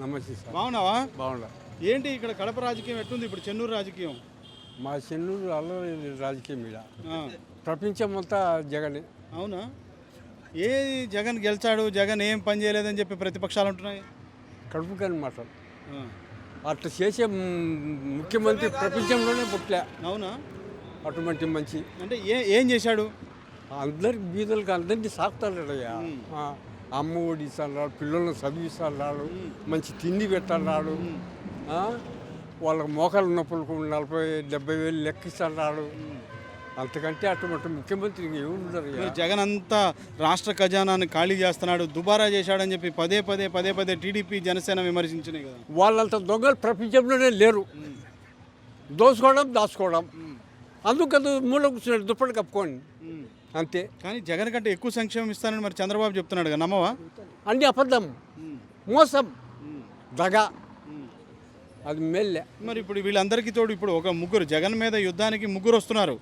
నమస్తే సార్. బాగున్నావా? బాగుండా ఏంటి ఇక్కడ కడప రాజకీయం ఎట్టుంది ఇప్పుడు చెన్నూరు రాజకీయం? మా చెన్నూరు అల్లరి రాజకీయం మీద ఆ, ప్రపంచం అంతా జగనే. అవునా? ఏ జగన్ గెలిచాడు జగన్ ఏం పని చేయలేదని చెప్పి ప్రతిపక్షాలు అంటున్నాయి కడుపు కాని మాటలు ఆ, అట్లా చేసే ముఖ్యమంత్రి ప్రపంచంలోనే పుట్టలే అవునా? అటువంటి మంచి. అంటే ఏ ఏం చేశాడు? అందరికి బీదలకు అందరినీ సాకుతాడయ్యా అమ్మ ఒడి ఇస్తాడు పిల్లలను చదివిస్తాడు మంచి తిండి పెట్టన్నాడు ఆ? వాళ్ళకి మోకాలు నొప్పులకు నలభై డెబ్బై వేలు లెక్కిస్తున్నాడు అంతకంటే అటువంటి ముఖ్యమంత్రి జగన్ అంతా రాష్ట్ర ఖజానాన్ని ఖాళీ చేస్తున్నాడు దుబారా చేశాడని చెప్పి పదే పదే పదే పదే టీడీపీ జనసేన విమర్శించినాయి కదా. వాళ్ళంత దొంగలు ప్రపంచంలోనే లేరు. దోసుకోవడం దాచుకోవడం అందుకు అది మూల కూర్చున్నాడు దుప్పటి కప్పుకొని. ఉమ్. అంతే. కానీ జగన్ కంటే ఎక్కువ సంక్షేమం ఇస్తానని మరి చంద్రబాబు చెప్తున్నాడు కదా నమ్మవా? అన్ని అబద్ధం. మోసం. దగ. అది మెల్లె. మరి ఇప్పుడు వీళ్ళందరికీ తోడు ఇప్పుడు ఒక ముగ్గురు జగన్ మీద యుద్ధానికి ముగ్గురు వస్తున్నారు.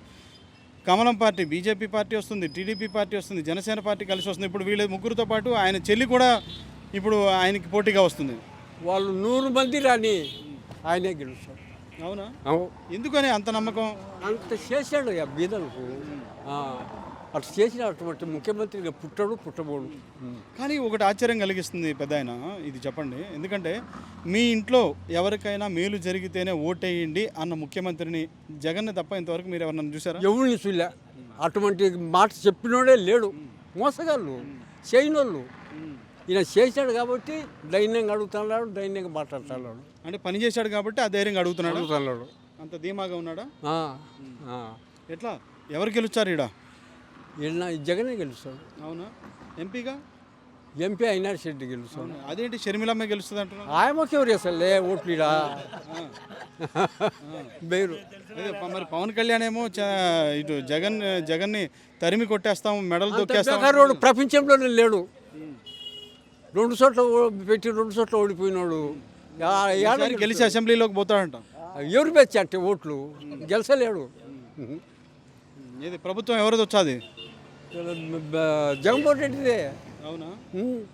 కమలం పార్టీ బీజేపీ పార్టీ వస్తుంది టీడీపీ పార్టీ వస్తుంది జనసేన పార్టీ కలిసి వస్తుంది. ఇప్పుడు వీళ్ళ ముగ్గురుతో పాటు ఆయన చెల్లి కూడా ఇప్పుడు ఆయనకి పోటీగా వస్తుంది. వాళ్ళు నూరు మంది రాని ఆయనే గెలుస్తాడు. అవునా? అవు. ఎందుకని అంత నమ్మకం? అంత చేశాడు బీదలకు. ఆ, అట్లా చేసిన అటువంటి ముఖ్యమంత్రిగా పుట్టడు పుట్టబోడు. కానీ ఒకటి ఆశ్చర్యం కలిగిస్తుంది పెద్ద ఆయన ఇది చెప్పండి. ఎందుకంటే మీ ఇంట్లో ఎవరికైనా మేలు జరిగితేనే ఓటేయండి అన్న ముఖ్యమంత్రిని జగన్ తప్ప ఇంతవరకు మీరు ఎవరన్నా చూసారా ఎవరిని చూలే అటువంటి మాట చెప్పినోడే లేడు. మోసగాళ్ళు చేయనోళ్ళు. ఈయన చేశాడు కాబట్టి ధైర్యంగా అడుగుతున్నాడు ధైర్యంగా మాట్లాడుతున్నాడు. అంటే పని చేశాడు కాబట్టి ఆ ధైర్యంగా అడుగుతున్నాడు? అడుగుతున్నాడు. అంత ధీమాగా ఉన్నాడా. ఎట్లా? ఎవరు గెలుస్తారు ఈడ? ఈయన జగనే గెలుస్తాడు. అవునా? ఎంపీగా? ఎంపీ అయినారు శెట్టి గెలుస్తాడు. అదేంటి షర్మిలమ్మ గెలుస్తుంది అంటున్నారు ఆయనకి ఎవరు చేస్తారులే ఓట్లీడా? బేరు. మరి పవన్ కళ్యాణ్ ఏమో చ- ఇటు జగన్ జగన్ని తరిమి కొట్టేస్తాం మెడలు దొక్కేస్తాం బేకారోడు ప్రపంచంలోనే లేడు. రెండు చోట్ల ఓ- పెట్టి రెండు చోట్ల ఓడిపోయినాడు. యా- యాడ ఈసారి గెలిచి అసెంబ్లీలోకి పోతాడంట. ఎవరు పెంచి అంటే ఓట్లు? గెలిచలేడు. ఏది ప్రభుత్వం ఎవరిది వచ్చాది? జగన్మోహన్ రెడ్డిదే అవునా